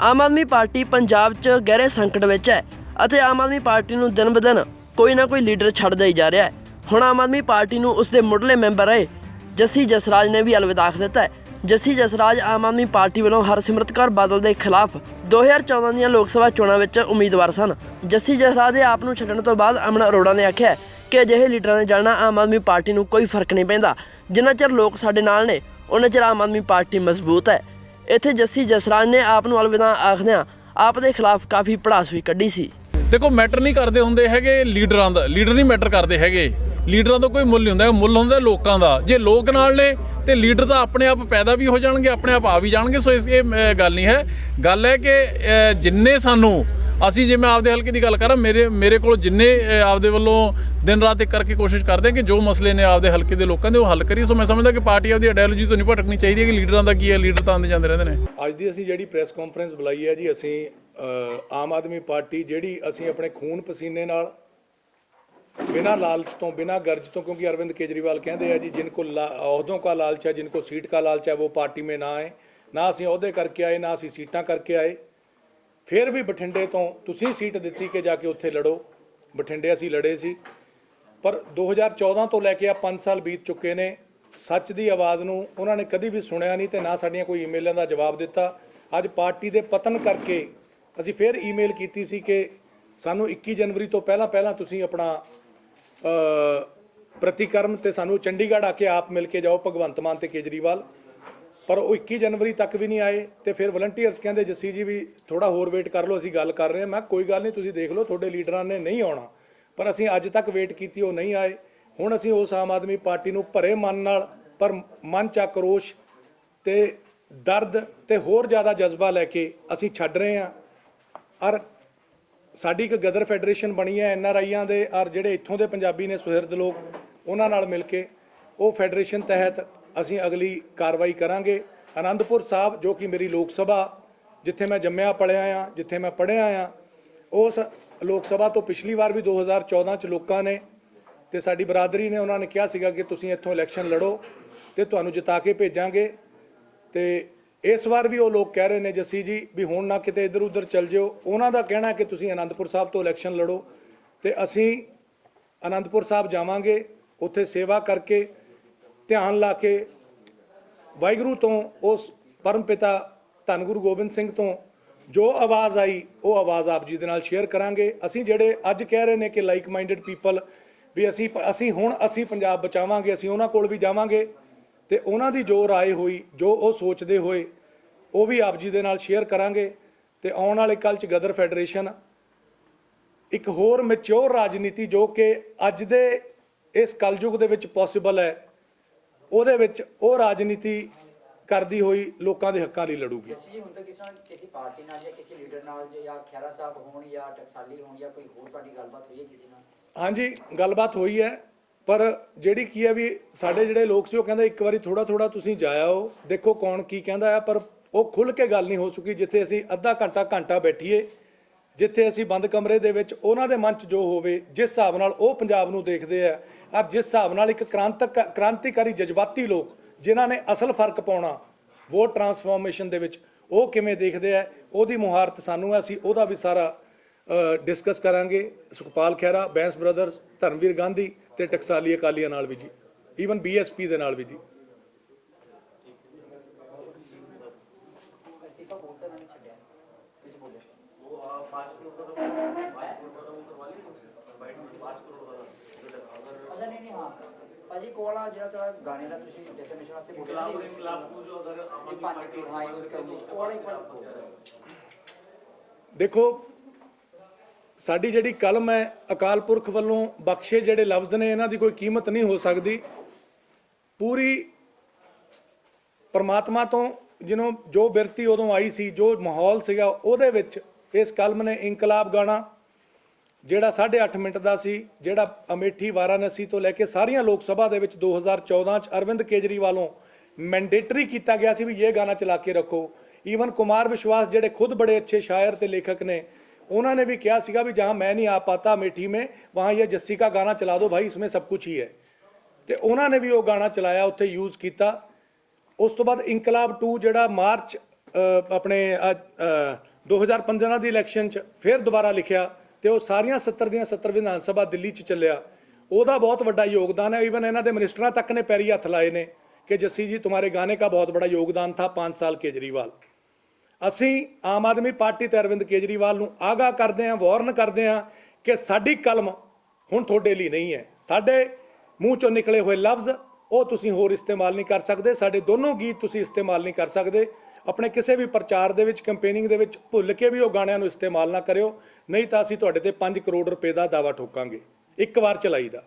ਆਮ Aadmi party Punjab 'ਚ ਗਹਿਰੇ ਸੰਕਟ ਵਿੱਚ ਹੈ ਅਤੇ ਆਮ ਆਦਮੀ ਪਾਰਟੀ ਨੂੰ ਦਿਨ ਬਦਨ ਕੋਈ ਨਾ ਕੋਈ ਲੀਡਰ ਛੱਡਦਾ ਹੀ ਜਾ ਰਿਹਾ ਹੈ। ਹੁਣ ਆਮ ਆਦਮੀ ਪਾਰਟੀ ਨੂੰ ਉਸਦੇ ਮੁੱਢਲੇ ਮੈਂਬਰ ਰਹੇ ਜੱਸੀ ਜਸਰਾਜ ਨੇ ਵੀ ਅਲਵਿਦਾ ਆਖ ਦਿੱਤਾ ਹੈ। ਜੱਸੀ ਜਸਰਾਜ ਆਮ ਆਦਮੀ ਪਾਰਟੀ ਵੱਲੋਂ ਹਰਸਿਮਰਤ ਕੌਰ ਬਾਦਲ ਦੇ ਖਿਲਾਫ 2014 ਦੀਆਂ ਲੋਕ ਸਭਾ ਚੋਣਾਂ ਵਿੱਚ ਉਮੀਦਵਾਰ ਸਨ। ਜੱਸੀ ਜਸਰਾਜ ਦੇ ਆਪ ਨੂੰ ਛੱਡਣ ਤੋਂ ਬਾਅਦ ਅਮਨ ਅਰੋੜਾ ਨੇ ਆਖਿਆ ਕਿ ਅਜਿਹੇ ਲੀਡਰਾਂ ਦੇ ਜਾਣਾ ਆਮ ਆਦਮੀ ਪਾਰਟੀ ਨੂੰ ਕੋਈ ਫ਼ਰਕ ਨਹੀਂ ਪੈਂਦਾ। ਜਿੰਨਾ ਚਿਰ ਲੋਕ ਸਾਡੇ ਨਾਲ ਨੇ ਉਹਨਾਂ ਚਿਰ ਆਮ ਆਦਮੀ ਪਾਰਟੀ ਮਜ਼ਬੂਤ ਹੈ। ਇੱਥੇ ਜੱਸੀ ਜਸਰਾਜ ਨੇ ਆਪ ਨੂੰ ਅਲਵਿਦਾ ਆਖਦਿਆਂ ਆਪ ਦੇ ਖਿਲਾਫ ਕਾਫੀ ਪੜਾਸ ਵੀ ਕੱਢੀ ਸੀ। ਦੇਖੋ, ਮੈਟਰ ਨਹੀਂ ਕਰਦੇ ਹੁੰਦੇ ਹੈਗੇ ਲੀਡਰਾਂ ਦਾ। ਲੀਡਰ ਨਹੀਂ ਮੈਟਰ ਕਰਦੇ ਹੈਗੇ। ਲੀਡਰਾਂ ਦਾ ਕੋਈ ਮੁੱਲ ਨਹੀਂ ਹੁੰਦਾ। ਮੁੱਲ ਹੁੰਦਾ ਲੋਕਾਂ ਦਾ। ਜੇ ਲੋਕ ਨਾਲ ਨੇ, ਤੇ ਲੀਡਰ ਤਾਂ ਆਪਣੇ ਆਪ ਪੈਦਾ ਵੀ ਹੋ ਜਾਣਗੇ, ਆਪਣੇ ਆਪ ਆ ਵੀ ਜਾਣਗੇ। ਸੋ ਇਸ ਇਹ ਗੱਲ ਨਹੀਂ ਹੈ। ਗੱਲ ਹੈ ਕਿ ਜਿੰਨੇ ਸਾਨੂੰ ਅਸੀਂ ਜੇ ਮੈਂ ਆਪਦੇ ਹਲਕੇ ਦੀ ਗੱਲ ਕਰਾਂ, ਮੇਰੇ ਮੇਰੇ ਕੋਲ ਜਿੰਨੇ ਆਪਦੇ ਵੱਲੋਂ ਦਿਨ ਰਾਤ ਇੱਕ ਕਰਕੇ ਕੋਸ਼ਿਸ਼ ਕਰਦੇ ਕਿ ਜੋ ਮਸਲੇ ਨੇ ਆਪਦੇ ਹਲਕੇ ਦੇ ਲੋਕਾਂ ਦੇ, ਉਹ ਹੱਲ ਕਰੀ ਸੋ ਮੈਂ ਸਮਝਦਾ ਕਿ ਪਾਰਟੀ ਆਪਦੀ ਆਈਡੀਓਲੋਜੀ ਤੋਂ ਨਹੀਂ ਭਟਕਣੀ ਚਾਹੀਦੀ ਹੈ ਕਿ ਲੀਡਰਾਂ ਦਾ ਕੀ ਹੈ? ਲੀਡਰ ਤਾਂ ਆਉਂਦੇ ਜਾਂਦੇ ਰਹਿੰਦੇ ਨੇ। ਅੱਜ ਦੀ ਅਸੀਂ ਜਿਹੜੀ ਪ੍ਰੈਸ ਕਾਨਫਰੰਸ ਬੁਲਾਈ ਹੈ ਜੀ, ਅਸੀਂ ਆਮ ਆਦਮੀ ਪਾਰਟੀ ਜਿਹੜੀ ਅਸੀਂ ਆਪਣੇ ਖੂਨ ਪਸੀਨੇ ਨਾਲ, ਬਿਨਾ ਲਾਲਚ ਤੋਂ, ਬਿਨਾ ਗਰਜ ਤੋਂ, ਕਿਉਂਕਿ ਅਰਵਿੰਦ ਕੇਜਰੀਵਾਲ ਕਹਿੰਦੇ ਆ ਜੀ, ਜਿਨ ਕੋ ਅਹੁਦੋਂ ਕਾ ਲਾਲਚ ਹੈ, ਜਿਨ ਕੋ ਸੀਟ ਕਾ ਲਾਲਚ ਹੈ, ਉਹ ਪਾਰਟੀ ਮੇ ਨਾ ਆਏ। ਨਾ ਅਸੀਂ ਅਹੁਦੇ ਕਰਕੇ ਆਏ, ਨਾ ਅਸੀਂ ਸੀਟਾਂ ਕਰਕੇ ਆਏ। ਫਿਰ ਵੀ ਬਠਿੰਡੇ ਤੋਂ ਤੁਸੀਂ ਸੀਟ ਦਿੱਤੀ ਕਿ ਜਾ ਕੇ ਉੱਥੇ ਲੜੋ। ਬਠਿੰਡੇ ਅਸੀਂ ਲੜੇ ਸੀ। ਪਰ 2014 ਤੋਂ ਲੈ ਕੇ ਆ 5 ਸਾਲ ਬੀਤ ਚੁੱਕੇ ਨੇ। ਸੱਚ ਦੀ ਆਵਾਜ਼ ਨੂੰ ਉਹਨਾਂ ਨੇ ਕਦੀ ਵੀ ਸੁਣਿਆ ਨਹੀਂ ਤੇ ਨਾ ਸਾਡੀਆਂ ਕੋਈ ਈਮੇਲਾਂ ਦਾ ਜਵਾਬ ਦਿੱਤਾ। ਅੱਜ ਪਾਰਟੀ ਦੇ ਪਤਨ ਕਰਕੇ ਅਸੀਂ ਫਿਰ ਈਮੇਲ ਕੀਤੀ ਸੀ ਕਿ ਸਾਨੂੰ 21 ਜਨਵਰੀ ਤੋਂ ਪਹਿਲਾਂ ਪਹਿਲਾਂ ਤੁਸੀਂ ਆਪਣਾ ਪ੍ਰਤੀਕਰਮ ਤੇ ਸਾਨੂੰ ਚੰਡੀਗੜ੍ਹ ਆ ਕੇ ਆਪ ਮਿਲ ਕੇ ਜਾਓ, ਭਗਵੰਤ ਮਾਨ ਤੇ ਕੇਜਰੀਵਾਲ। ਪਰ ਉਹ 21 ਜਨਵਰੀ ਤੱਕ ਵੀ ਨਹੀਂ ਆਏ ਤੇ ਫਿਰ ਵਲੰਟੀਅਰਸ ਕਹਿੰਦੇ, ਜੱਸੀ ਜੀ ਵੀ ਥੋੜਾ ਹੋਰ ਵੇਟ ਕਰ ਲਓ, ਅਸੀਂ ਗੱਲ ਕਰ ਰਹੇ ਹਾਂ। ਮੈਂ ਕੋਈ ਗੱਲ ਨਹੀਂ, ਤੁਸੀਂ ਦੇਖ ਲਓ, ਤੁਹਾਡੇ ਲੀਡਰਾਂ ਨੇ ਨਹੀਂ ਆਉਣਾ। ਪਰ ਅਸੀਂ ਅੱਜ ਤੱਕ ਵੇਟ ਕੀਤੀ, ਉਹ ਨਹੀਂ ਆਏ। ਹੁਣ ਅਸੀਂ ਉਸ ਆਮ ਆਦਮੀ ਪਾਰਟੀ ਨੂੰ ਭਰੇ ਮਨ ਨਾਲ, ਪਰ ਮਨ ਚ ਆਕਰੋਸ਼ ਤੇ ਦਰਦ ਤੇ ਹੋਰ ਜ਼ਿਆਦਾ ਜਜ਼ਬਾ ਲੈ ਕੇ ਅਸੀਂ ਛੱਡ ਰਹੇ ਹਾਂ। ਔਰ ਸਾਡੀ ਇੱਕ ਗਦਰ ਫੈਡਰੇਸ਼ਨ ਬਣੀ ਹੈ, ਐਨ ਆਰ ਆਈਆਂ ਦੇ, ਔਰ ਜਿਹੜੇ ਇੱਥੋਂ ਦੇ ਪੰਜਾਬੀ ਨੇ ਸੁਹਿਰਦ ਲੋਕ, ਉਹਨਾਂ ਨਾਲ ਮਿਲ ਕੇ ਉਹ ਫੈਡਰੇਸ਼ਨ ਤਹਿਤ ਅਸੀਂ ਅਗਲੀ ਕਾਰਵਾਈ ਕਰਾਂਗੇ। ਆਨੰਦਪੁਰ ਸਾਹਿਬ, ਜੋ ਕਿ ਮੇਰੀ ਲੋਕ ਸਭਾ, ਜਿੱਥੇ ਮੈਂ ਜੰਮਿਆ ਪਲਿਆ ਆ, ਜਿੱਥੇ ਮੈਂ ਪੜ੍ਹਿਆ ਆ, ਉਸ ਲੋਕ ਸਭਾ ਤੋਂ ਪਿਛਲੀ ਵਾਰ ਵੀ 2014 ਚ ਲੋਕਾਂ ਨੇ ਤੇ ਸਾਡੀ ਬਰਾਦਰੀ ਨੇ ਉਹਨਾਂ ਨੇ ਕਿਹਾ ਸੀਗਾ ਕਿ ਤੁਸੀਂ ਇੱਥੋਂ ਇਲੈਕਸ਼ਨ ਲੜੋ ਤੇ ਤੁਹਾਨੂੰ ਜਿਤਾ ਕੇ ਭੇਜਾਂਗੇ ਤੇ ਇਸ ਵਾਰ ਵੀ ਉਹ ਲੋਕ ਕਹਿ ਰਹੇ ਨੇ ਜੱਸੀ ਜੀ ਵੀ ਹੁਣ ਨਾ ਕਿਤੇ ਇੱਧਰ ਉੱਧਰ ਚੱਲ ਜਿਓ। ਉਹਨਾਂ ਦਾ ਕਹਿਣਾ ਕਿ ਤੁਸੀਂ ਆਨੰਦਪੁਰ ਸਾਹਿਬ ਤੋਂ ਇਲੈਕਸ਼ਨ ਲੜੋ ਤੇ ਅਸੀਂ ਆਨੰਦਪੁਰ ਸਾਹਿਬ ਜਾਵਾਂਗੇ, ਉੱਥੇ ਸੇਵਾ ਕਰਕੇ ਧਿਆਨ ਲਾ ਕੇ ਵਾਹਿਗੁਰੂ ਤੋਂ ਉਸ ਪਰਮ ਪਿਤਾ ਧੰਨ ਗੁਰੂ ਗੋਬਿੰਦ ਸਿੰਘ ਤੋਂ ਜੋ ਆਵਾਜ਼ ਆਈ, ਉਹ ਆਵਾਜ਼ ਆਪ ਜੀ ਦੇ ਨਾਲ ਸ਼ੇਅਰ ਕਰਾਂਗੇ। ਅਸੀਂ ਜਿਹੜੇ ਅੱਜ ਕਹਿ ਰਹੇ ਨੇ ਕਿ ਲਾਈਕ ਮਾਈਂਡਡ ਪੀਪਲ ਵੀ ਅਸੀਂ ਅਸੀਂ ਹੁਣ ਅਸੀਂ ਪੰਜਾਬ ਬਚਾਵਾਂਗੇ, ਅਸੀਂ ਉਹਨਾਂ ਕੋਲ ਵੀ ਜਾਵਾਂਗੇ ਤੇ ਉਹਨਾਂ ਦੀ ਜੋ ਰਾਏ ਹੋਈ, ਜੋ ਉਹ ਸੋਚਦੇ ਹੋਏ, ਉਹ ਵੀ ਆਪ ਜੀ ਦੇ ਨਾਲ ਸ਼ੇਅਰ ਕਰਾਂਗੇ ਤੇ ਆਉਣ ਵਾਲੇ ਕੱਲ ਚ ਗਦਰ ਫੈਡਰੇਸ਼ਨ ਇੱਕ ਹੋਰ ਮੈਚੁਰ ਰਾਜਨੀਤੀ ਜੋ ਕਿ ਅੱਜ ਦੇ ਇਸ ਕਲਯੁਗ ਦੇ ਵਿੱਚ ਪੋਸੀਬਲ ਹੈ ਉਹਦੇ ਵਿੱਚ ਉਹ ਰਾਜਨੀਤੀ ਕਰਦੀ ਹੋਈ ਲੋਕਾਂ ਦੇ ਹੱਕਾਂ ਲਈ ਲੜੂਗੀ। ਜੀ ਹੁਣ ਤੱਕ ਕਿਸੇ ਕਿਸੇ ਪਾਰਟੀ ਨਾਲ ਜਾਂ ਕਿਸੇ ਲੀਡਰ ਨਾਲ ਜਾਂ- ਖੈਰਾ ਸਾਹਿਬ ਹੋਣ ਜਾਂ ਟਕਸਾਲੀ ਹੋਣ ਜਾਂ ਕੋਈ ਹੋਰ ਤੁਹਾਡੀ ਗੱਲਬਾਤ ਹੋਈ ਹੈ ਕਿਸੇ ਨਾਲ? ਹਾਂਜੀ ਗੱਲਬਾਤ ਹੋਈ ਹੈ ਪਰ ਜਿਹੜੀ ਕੀ ਹੈ ਵੀ ਸਾਡੇ ਜਿਹੜੇ ਲੋਕ ਸੀ ਉਹ ਕਹਿੰਦੇ ਇੱਕ ਵਾਰੀ ਥੋੜਾ ਥੋੜਾ ਤੁਸੀਂ ਜਾਇਓ ਦੇਖੋ ਕੌਣ ਕੀ ਕਹਿੰਦਾ ਆ ਪਰ ਉਹ ਖੁੱਲ ਕੇ ਗੱਲ ਨਹੀਂ ਹੋ ਚੁੱਕੀ ਜਿੱਥੇ ਅਸੀਂ ਅੱਧਾ ਘੰਟਾ ਘੰਟਾ ਬੈਠੀਏ। ਜਿੱਥੇ ਅਸੀਂ ਬੰਦ ਕਮਰੇ ਦੇ ਵਿੱਚ ਉਹਨਾਂ ਦੇ ਮਨ 'ਚ ਜੋ ਹੋਵੇ, ਜਿਸ ਹਿਸਾਬ ਨਾਲ ਉਹ ਪੰਜਾਬ ਨੂੰ ਦੇਖਦੇ ਆ, ਔਰ ਜਿਸ ਹਿਸਾਬ ਨਾਲ ਇੱਕ ਕ੍ਰਾਂਤਕ, ਕ੍ਰਾਂਤੀਕਾਰੀ ਜਜ਼ਬਾਤੀ ਲੋਕ ਜਿਨ੍ਹਾਂ ਨੇ ਅਸਲ ਫ਼ਰਕ ਪਾਉਣਾ ਵੋਟ ਟਰਾਂਸਫਾਰਮੇਸ਼ਨ ਦੇ ਵਿੱਚ, ਉਹ ਕਿਵੇਂ ਦੇਖਦੇ ਆ, ਉਹਦੀ ਮੁਹਾਰਤ ਸਾਨੂੰ ਹੈ ਅਸੀਂ ਉਹਦਾ ਵੀ ਸਾਰਾ ਡਿਸਕਸ ਕਰਾਂਗੇ। ਸੁਖਪਾਲ ਖਹਿਰਾ ਬੈਂਸ ਬ੍ਰਦਰਸ ਧਰਮਵੀਰ ਗਾਂਧੀ ਤੇ ਟਕਸਾਲੀ ਅਕਾਲੀਆਂ ਨਾਲ ਵੀ ਜੀ ਈਵਨ ਬੀਐਸਪੀ ਦੇ ਨਾਲ ਵੀ ਜੀ ਅਸਤੀਫਾ ਬੋਲਤਾ ਨਹੀਂ ਛੱਡਿਆ ਤੁਸੀਂ ਬੋਲੇ ਅੱਛਾ ਨਹੀਂ ਨਹੀਂ ਹਾਂ ਆ ਜਿਹੜਾ ਤੁਹਾਡਾ ਗਾਣੇ ਦਾ ਤੁਸੀਂ ਡੈਫੀਨੇਸ਼ਨ ਵਾਸਤੇ ਬੋਲੇ ਨਾ ਇਹ ਪੰਜ ਕਰੋੜ ਹਾਂ ਯੂਜ਼ ਕਰਨੀ ਉਹ ਵਾਲਾ ਇੱਕ ਵਾਰ। ਦੇਖੋ ਸਾਡੀ ਜਿਹੜੀ ਕਲਮ ਹੈ ਅਕਾਲ ਪੁਰਖ ਵੱਲੋਂ ਬਖਸ਼ੇ ਜਿਹੜੇ ਲਫ਼ਜ਼ ਨੇ ਇਹਨਾਂ ਦੀ ਕੋਈ ਕੀਮਤ ਨਹੀਂ ਹੋ ਸਕਦੀ ਪੂਰੀ ਪਰਮਾਤਮਾ ਤੋਂ ਜਿਹਨੂੰ ਜੋ ਬਿਰਤੀ ਉਦੋਂ ਆਈ ਸੀ ਜੋ ਮਾਹੌਲ ਸੀਗਾ ਉਹਦੇ ਵਿੱਚ ਇਸ ਕਲਮ ਨੇ ਇਨਕਲਾਬ ਗਾਣਾ ਜਿਹੜਾ 8.5 ਮਿੰਟ ਦਾ ਸੀ, ਜਿਹੜਾ ਅਮੇਠੀ ਵਾਰਾਣਸੀ ਤੋਂ ਲੈ ਕੇ ਸਾਰੀਆਂ ਲੋਕ ਸਭਾ ਦੇ ਵਿੱਚ 2014 ਚ ਅਰਵਿੰਦ ਕੇਜਰੀਵਾਲੋਂ ਮੈਂਡੇਟਰੀ ਕੀਤਾ ਗਿਆ ਸੀ ਵੀ ਇਹ ਗਾਣਾ ਚਲਾ ਕੇ ਰੱਖੋ। ਈਵਨ ਕੁਮਾਰ ਵਿਸ਼ਵਾਸ ਜਿਹੜੇ ਖੁਦ ਬੜੇ ਅੱਛੇ ਸ਼ਾਇਰ ਤੇ ਲੇਖਕ ਨੇ, ਉਹਨਾਂ ਨੇ ਵੀ ਕਿਹਾ ਸੀਗਾ ਵੀ ਜਹਾਂ ਮੈਂ ਨਹੀਂ ਆ ਪਾਤਾ ਅਮੇਠੀ ਮੇ, ਵਹਾਂ ਇਹ ਜੱਸੀ ਦਾ ਗਾਣਾ ਚਲਾ ਦਿਓ ਭਾਈ, ਇਸਮੇ ਸਭ ਕੁਝ ਹੀ ਹੈ। ਤੇ ਉਹਨਾਂ ਨੇ ਵੀ ਉਹ ਗਾਣਾ ਚਲਾਇਆ, ਉੱਥੇ ਯੂਜ਼ ਕੀਤਾ। ਉਸ ਤੋਂ ਬਾਅਦ ਇਨਕਲਾਬ 2 ਜਿਹੜਾ ਮਾਰਚ ਆਪਣੇ 2015 ਦੀ ਇਲੈਕਸ਼ਨ 'ਚ ਫਿਰ ਦੁਬਾਰਾ ਲਿਖਿਆ। ਤੇ ਉਹ ਸਾਰੀਆਂ 70 ਦੀਆਂ 70 ਵਿਧਾਨ ਸਭਾ ਦਿੱਲੀ 'ਚ ਚੱਲਿਆ। ਉਹਦਾ ਬਹੁਤ ਵੱਡਾ ਯੋਗਦਾਨ ਹੈ। ਈਵਨ ਇਹਨਾਂ ਦੇ ਮਿਨਿਸਟਰਾਂ ਤੱਕ ਨੇ ਪੈਰੀ ਹੱਥ ਲਾਏ ਨੇ ਕਿ ਜੱਸੀ ਜੀ, ਤੁਹਾਡੇ ਗਾਣੇ ਦਾ ਬਹੁਤ ਬੜਾ ਯੋਗਦਾਨ ਥਾ 5 ਸਾਲ ਕੇਜਰੀਵਾਲ। ਅਸੀਂ ਆਮ ਆਦਮੀ ਪਾਰਟੀ ਤੇ ਅਰਵਿੰਦ ਕੇਜਰੀਵਾਲ ਨੂੰ ਆਗਾਹ ਕਰਦੇ ਹਾਂ, ਵਾਰਨ ਕਰਦੇ ਹਾਂ ਕਿ ਸਾਡੀ ਕਲਮ ਹੁਣ ਤੁਹਾਡੇ ਲਈ ਨਹੀਂ ਹੈ। ਸਾਡੇ ਮੂੰਹ ਚੋਂ ਨਿਕਲੇ ਹੋਏ ਲਫ਼ਜ਼, ਉਹ ਤੁਸੀਂ ਹੋਰ ਇਸਤੇਮਾਲ ਨਹੀਂ ਕਰ ਸਕਦੇ। ਸਾਡੇ ਦੋਨੋਂ ਗੀਤ ਤੁਸੀਂ ਇਸਤੇਮਾਲ ਨਹੀਂ ਕਰ ਸਕਦੇ। ਆਪਣੇ ਕਿਸੇ ਵੀ ਪ੍ਰਚਾਰ ਦੇ ਵਿੱਚ ਕੈਂਪੇਨਿੰਗ ਦੇ ਵਿੱਚ ਭੁੱਲ ਕੇ ਵੀ ਉਹ ਗਾਣਿਆਂ ਨੂੰ ਇਸਤੇਮਾਲ ਨਾ ਕਰਿਓ, ਨਹੀਂ ਤਾਂ ਅਸੀਂ ਤੁਹਾਡੇ ਤੇ 5 ਕਰੋੜ ਰੁਪਏ ਦਾ ਦਾਵਾ ਠੋਕਾਂਗੇ। ਇੱਕ ਵਾਰ ਚਲਾਈ ਦਾ।